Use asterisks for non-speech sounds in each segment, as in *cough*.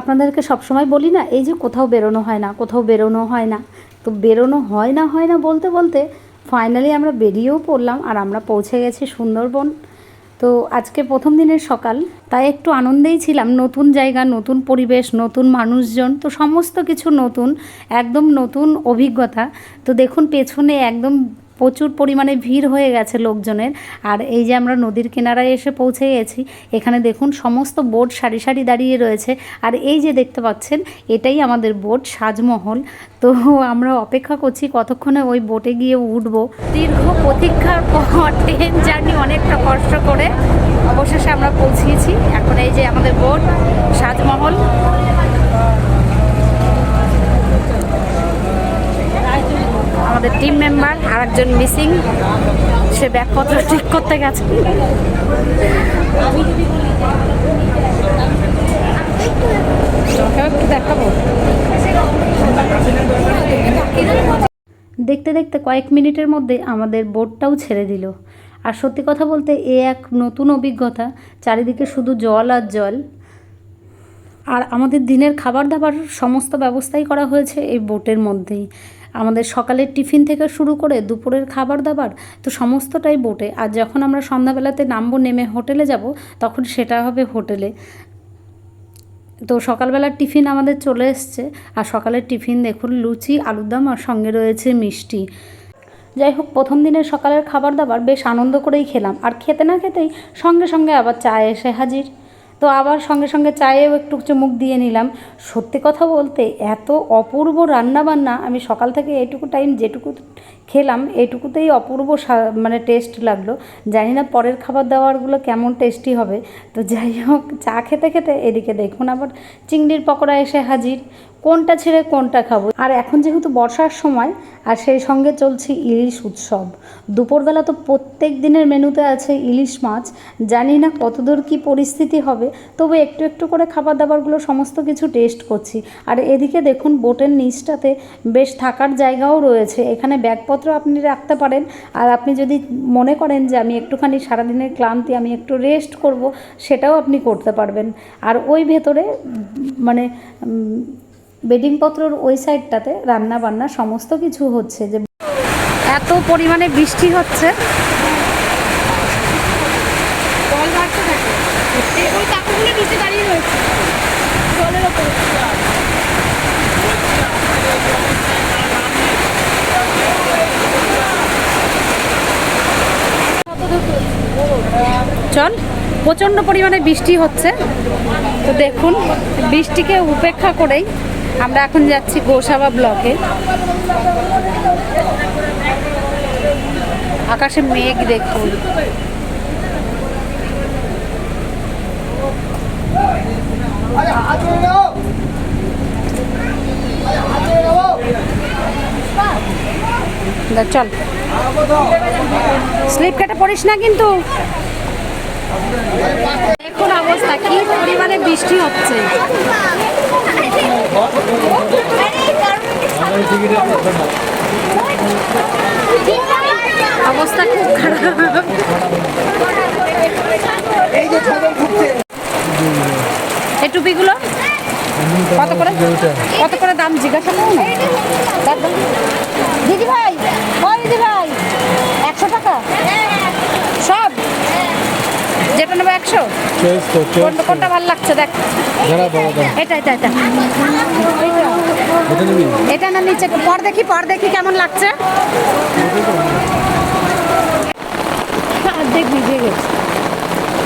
আপনাদেরকে সবসময় বলি না, এই যে কোথাও বেরোনো হয় না, কোথাও বেরোনো হয় না। তো বেরোনো হয় না হয় না বলতে বলতে ফাইনালি আমরা বেরিয়েও পড়লাম আর আমরা পৌঁছে গেছি সুন্দরবন। তো আজকে প্রথম দিনের সকাল, তাই একটু আনন্দেই ছিলাম, নতুন জায়গা, নতুন পরিবেশ, নতুন মানুষজন, তো সমস্ত কিছু নতুন, একদম নতুন অভিজ্ঞতা। তো দেখুন পেছনে একদম প্রচুর পরিমাণে ভিড় হয়ে গেছে লোকজনের। আর এই যে আমরা নদীর কিনারায় এসে পৌঁছে গেছি, এখানে দেখুন সমস্ত বোট সারি সারি দাঁড়িয়ে রয়েছে। আর এই যে দেখতে পাচ্ছেন, এটাই আমাদের বোট সাজমহল। তো আমরা অপেক্ষা করছি কতক্ষণে ওই বোটে গিয়ে উঠবো। দীর্ঘ প্রতীক্ষার পর ট্রেন জার্নি অনেকটা কষ্ট করে অবশেষে আমরা পৌঁছিয়েছি এখন এই যে আমাদের বোট সাজমহল। আমাদের টিম মেম্বার আর একজন মিসিং সে ব্যাগপত্র ঠিক করতে গেছে। দেখতে দেখতে কয়েক মিনিটের মধ্যে আমাদের বোটটাও ছেড়ে দিল। আর সত্যি কথা বলতে, এ এক নতুন অভিজ্ঞতা, চারিদিকে শুধু জল আর জল। আর আমাদের দিনের খাবার দাবার সমস্ত ব্যবস্থাই করা হয়েছে এই বোটের মধ্যেই। আমাদের সকালের টিফিন থেকে শুরু করে দুপুরের খাবার দাবার তো সমস্তটাই বোটে। আর যখন আমরা সন্ধ্যাবেলাতে নামবো, নেমে হোটেলে যাব, তখন সেটা হবে হোটেলে। তো সকালবেলার টিফিন আমাদের চলে এসছে। আর সকালের টিফিন দেখুন, লুচি, আলুর দম, আর সঙ্গে রয়েছে মিষ্টি। যাই হোক, প্রথম দিনের সকালের খাবার দাবার বেশ আনন্দ করেই খেলাম। আর খেতে না খেতেই সঙ্গে সঙ্গে আবার চা এসে হাজির। তো আবার সঙ্গে সঙ্গে চায়েও একটু চুমুক দিয়ে নিলাম। সত্যি কথা বলতে এত অপূর্ব রান্নাবান্না, আমি সকাল থেকে এইটুকু টাইম যেটুকু খেলাম, এইটুকুতেই অপূর্ব মানে টেস্ট লাগল। জানি না পরের খাবার দাবারগুলো কেমন টেস্টি হবে। তো যাই হোক, চা খেতে খেতে এদিকে দেখুন আবার চিংড়ির পকোড়া এসে হাজির। কোনটা ছেড়ে কোনটা খাব। আর এখন যেহেতু বর্ষার সময়, আর সেই সঙ্গে চলছে ইলিশ উৎসব। দুপুরবেলা তো প্রত্যেক দিনের মেনুতে আছে ইলিশ মাছ। জানি না কতদূর কী পরিস্থিতি হবে, তবে একটু একটু করে খাবার দাবারগুলো সমস্ত কিছু টেস্ট করছি। আর এদিকে দেখুন, বোটের নিচটাতে বেশ থাকার জায়গাও রয়েছে। এখানে ব্যাগপত্র আপনি রাখতে পারেন। আর আপনি যদি মনে করেন যে আমি একটুখানি সারাদিনের ক্লান্তি, আমি একটু রেস্ট করব, সেটাও আপনি করতে পারবেন। আর ওই ভেতরে মানে বেডিংপত্রর ওই সাইডটাতে রান্না বান্না সমস্ত কিছু হচ্ছে যে এত পরিমাণে বৃষ্টি হচ্ছে। চল পরিমাণে বৃষ্টি হচ্ছে। তো দেখুন, বৃষ্টিকে উপেক্ষা করেই আমরা এখন যাচ্ছি গোসাবা ব্লকে। আকাশে মেঘ দেখুন। দেখ, চল। স্লিপ কেটে পড়িস না কিন্তু। অবস্থা কি পরিমাণে বৃষ্টি হচ্ছে? অবস্থা খুব খারাপ। এই টুপিগুলো? কত করে? কত করে দাম? জিজ্ঞাসা করুন দিদি ভাই ও দিদি ভাই একশো টাকা সব যেটা নেব একশো? কোনটা ভালো লাগছে দেখ। এটা এটা এটা। এটা না নিচে পর দেখি পর দেখি কেমন লাগছে। অর্ধেক ভিজে গেছে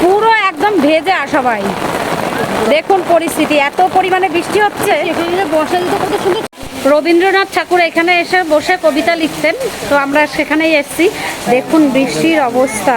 পুরো একদম ভেজে আসা ভাই দেখুন পরিস্থিতি এত পরিমাণে বৃষ্টি হচ্ছে। কত সুন্দর রবীন্দ্রনাথ ঠাকুর এখানে এসে বসে কবিতা লিখতেন তো আমরা সেখানেই এসেছি। দেখুন বৃষ্টির অবস্থা।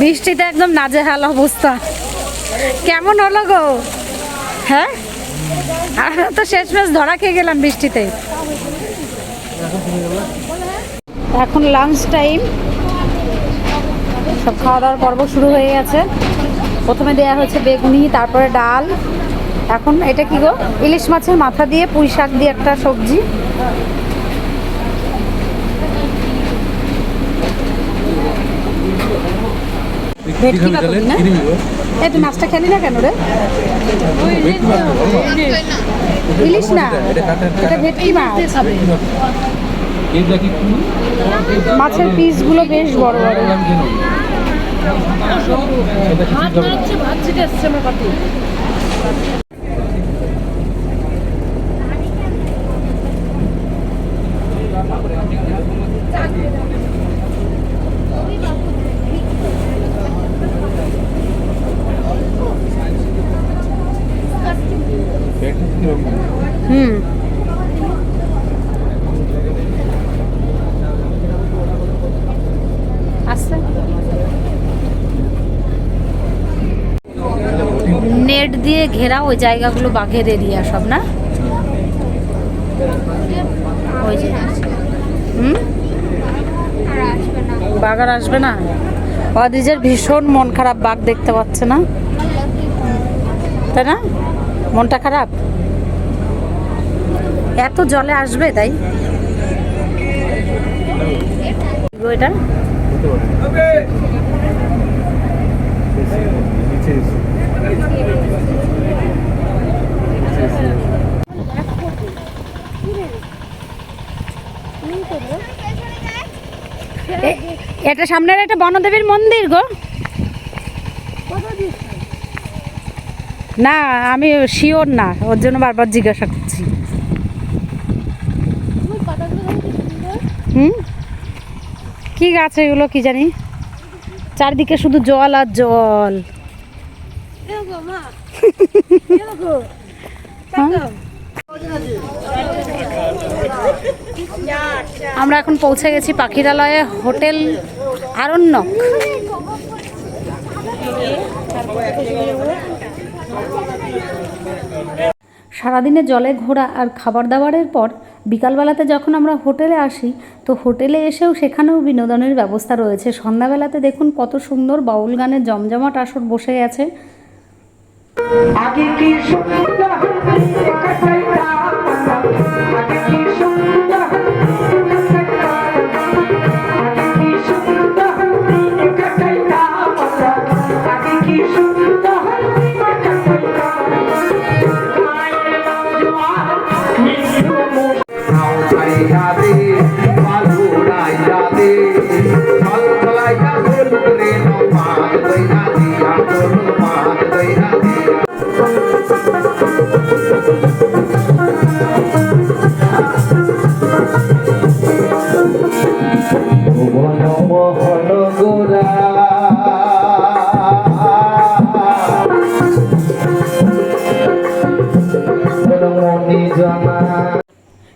বৃষ্টিতে একদম নাজেহাল অবস্থা। কেমন হলো গো? হ্যাঁ? আমরা তো শেষ শেষমেশ ধরা খেয়ে গেলাম বৃষ্টিতে। এখন লাঞ্চ টাইম সব খাওয়া দাওয়ার পর্ব শুরু হয়ে গেছে। প্রথমে দেয়া হয়েছে বেগুনি, তারপরে ডাল। এখন এটা কি গো? ইলিশ মাছের মাথা দিয়ে পুঁই শাক দিয়ে একটা সবজি। ভেটকি পিস না? এই তুই মাছটা খেলি না কেন রে? ইলিশ। না। এটা ভেটকি মাছ? মাছের পিসগুলো বেশ বড় বড়। হাত নাড়াচ্ছে ভাত ছিটে আসছে আমার পাতে হুম আচ্ছা নেট দিয়ে ঘেরা ওই জায়গাগুলো বাঘের এরিয়া সব, না? ওই বাঘ আর আসবে না? অদিজের ভীষণ মন খারাপ, বাঘ দেখতে পাচ্ছে না। তাই না? মনটা খারাপ? এত জলে আসবে তাই? এটা? এটা সামনের একটা বনদেবীর মন্দির গো। না, আমি শিওর না, ওর জন্য বারবার জিজ্ঞাসা করছি। হুম? কি গাছ এগুলো কি জানি? চারদিকে শুধু জল আর জল? *laughs* আমরা এখন পৌঁছে গেছি পাখিরালয়ে হোটেল আরণ্যক। সারাদিনে জলে ঘোরা আর খাবার দাবারের পর বিকালবেলাতে যখন আমরা হোটেলে আসি তো হোটেলে এসেও সেখানেও বিনোদনের ব্যবস্থা রয়েছে। সন্ধ্যাবেলাতে দেখুন কত সুন্দর বাউল গানের জমজমাট আসর বসে গেছে আগে কি সুন্দর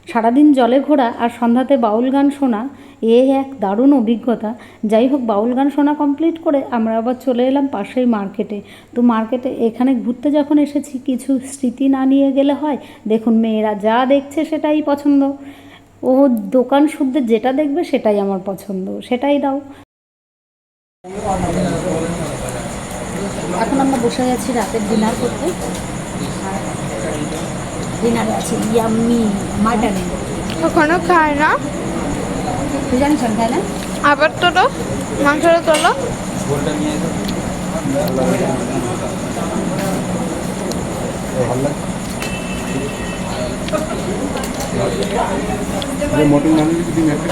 সারাদিন জলে ঘোরা আর সন্ধ্যাতে বাউল গান শোনা এ এক দারুণ অভিজ্ঞতা। যাই হোক বাউল গান শোনা কমপ্লিট করে আমরা আবার চলে এলাম পাশেই মার্কেটে। তো মার্কেটে এখানে ঘুরতে যখন এসেছি কিছু স্মৃতি না নিয়ে গেলে হয়? দেখুন মেয়েরা যা দেখছে সেটাই পছন্দ। ও দোকান শুদ্ধে যেটা দেখবে সেটাই আমার পছন্দ। সেটাই দাও। এখন আমরা বসে গেছি রাতের ডিনার করতে। ডিনারে আছে ইয়াম্মি মাটন ওখানে খায় না তুই জানিস আমি তাই না আবার তোলো মাংসটা তোলো। মটন নামলে কি তুমি একটা